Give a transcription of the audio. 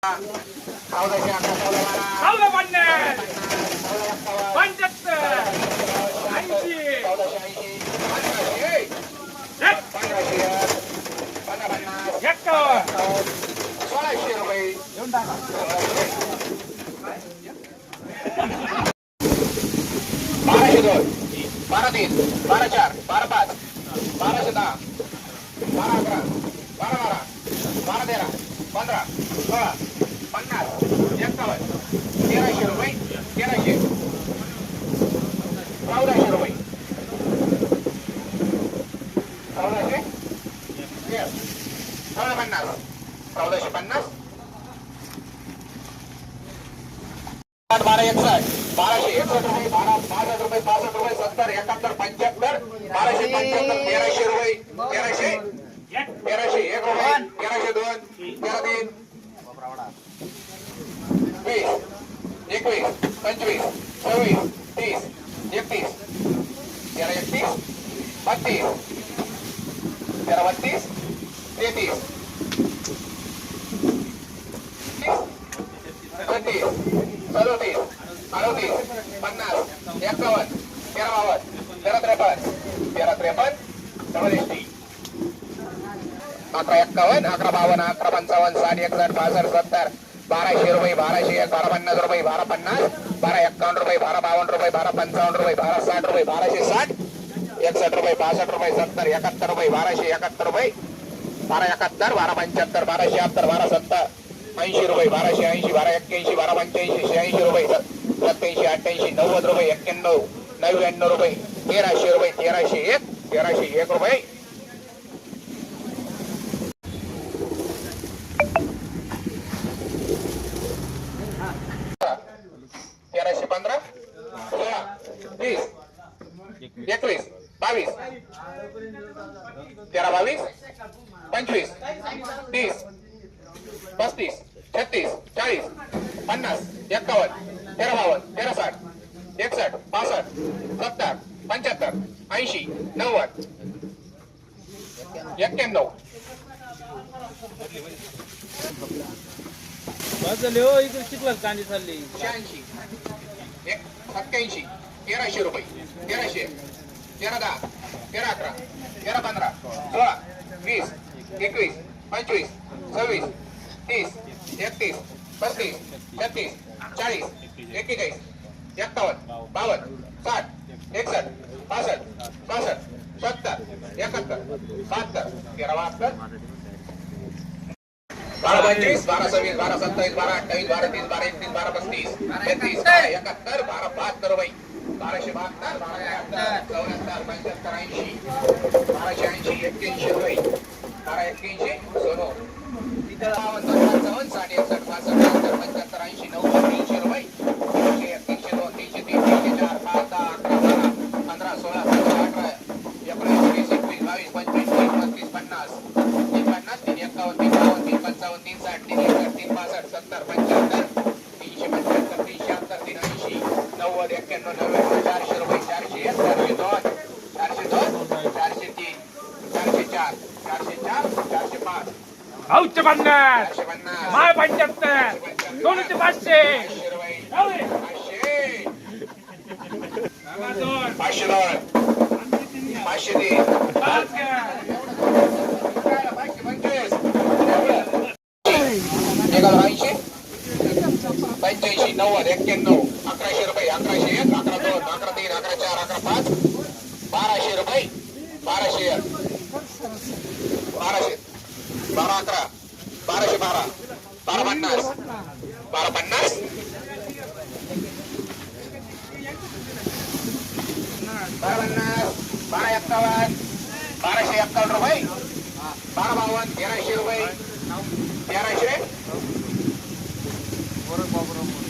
चौदाशे अकरा चौदा बारा चौदा पन्नास चौदा एक्कावन्न पंच्याहत्तर ऐंशी चौदाशे ऐंशी पंधराशे एक, पंधराशे एक पंधरा पन्नास एक्कावन्न सोळाशे रुपये देऊन टाका बाराशे दोन बारा तीन बारा चार बारा पाच बाराशे दहा बारा अकरा बारा बारा बारा तेरा पंधरा सोळा पन्नास एक्कावन्न तेराशे रुपये तेराशे. चौदाशे रुपये. चौदाशे? Yes. चौदा पन्नास. चौदाशे पन्नास. आठ बारा एकसष्ट. बाराशे एकसष्ट रुपये बारा बासष्ट रुपये पासष्ट रुपये सत्तर एकाहत्तर पंच्याहत्तर बाराशे पंच्याहत्तर तेराशे रुपये तेराशे एक, तेराशे एक रुपये तेराशे दोन तेरा तीन वीस एकवीस पंचवीस चोवीस तीस एकतीस तेरा एकतीस बत्तीस तेरा बत्तीस तेहतीस तीस छत्तीस सदोतीस अडोतीस पन्नास एकावन्न तेरा बावन्न तेरा त्रेपन्न तेरा त्रेपन्न डबल अकरा एक्कावन्न अकरा बावन्न अकरा पंचावन्न साठ एकसष्ट पासष्ट सत्तर बाराशे रुपये बाराशे एक बारा पन्नास रुपये बारा पन्नास. बारा एक्कावन्न रुपये बारा बावन्न रुपये बारा पंचावन्न रुपये बारा साठ रुपये बाराशे साठ एकसठ रुपये पासष्ट रुपये सत्तर एकाहत्तर रुपये बाराशे एकाहत्तर रुपये बारा एकाहत्तर बारा पंच्याहत्तर बारा शहात्तर बारा सत्तर ऐंशी रुपये बाराशे ऐंशी बारा एक्क्याऐंशी बारा पंच्याऐंशी शहाऐंशी रुपये सत्याऐंशी अठ्ठ्याऐंशी नव्वद रुपये एक्क्याण्णव नव्याण्णव रुपये तेराशे रुपये तेराशे एक तेराशे एक रुपये तेराशे पंधरा सोळा वीस एकवीस बावीस तेरा बावीस पंचवीस तीस पस्तीस छत्तीस चाळीस पन्नास एक्कावन्न तेरा बावन्न तेरा साठ एकसष्ट पासष्ट सत्तर पंच्याहत्तर ऐंशी नव्वद एक्क्याण्णव. बस झाले हो इकडे चिखलात कांदी चालली. शहाऐंशी. एक सत्याऐंशी तेराशे रुपये. तेराशे तेरा दहा तेरा अकरा तेरा पंधरा सोळा वीस एकवीस पंचवीस सव्वीस तीस एकतीस पस्तीस छत्तीस चाळीस एक्केचाळीस एक्कावन्न बावन्न साठ एकसष्ट पासष्ट पासष्ट सत्तर एकाहत्तर बहात्तर तेरा बहात्तर बारा पंचवीस बारा सव्वीस बारा सत्तावीस बारा अठ्ठावीस बारा तीस बारा एकतीस बारा पस्तीस तेहतीस बारा एकाहत्तर बारा बहात्तर रुपये बाराशे बहात्तर बारा एकाहत्तर चौऱ्याहत्तर पंच्याहत्तर ऐंशी बाराशे ऐंशी एक्क्याऐंशी रुपये बारा एक्क्याऐंशी सोनो तीन साठ तीन तीन पासष्ट सत्तर पंच्याहत्तर तीनशे पंच्याहत्तर तीन शहात्तर तीन ऐंशी नव्वद एक्क्याण्णव नव्याण्णव चारशे रुपये चारशे एक चारशे दोन चारशे दोन चारशे तीन चारशे चार चारशे चार चारशे पाच औच्च पन्नास माय पंच्याहत्तर दोनशे पाचशे. पाचशे दोन पाचशे तीन पंच्याऐंशी नव्वद एक्याण्णव अकराशे रुपये अकराशे एक अकरा दोन अकरा तीन अकरा चार अकरा पाच बाराशे रुपये बाराशे एक बाराशे बारा अकरा बाराशे बारा बारा पन्नास बारा पन्नास. बारा पन्नास बारा एक्कावन्न बाराशे एक्कावन्न रुपये बारा बावन्न तेराशे रुपये तेराशे বহরমপুর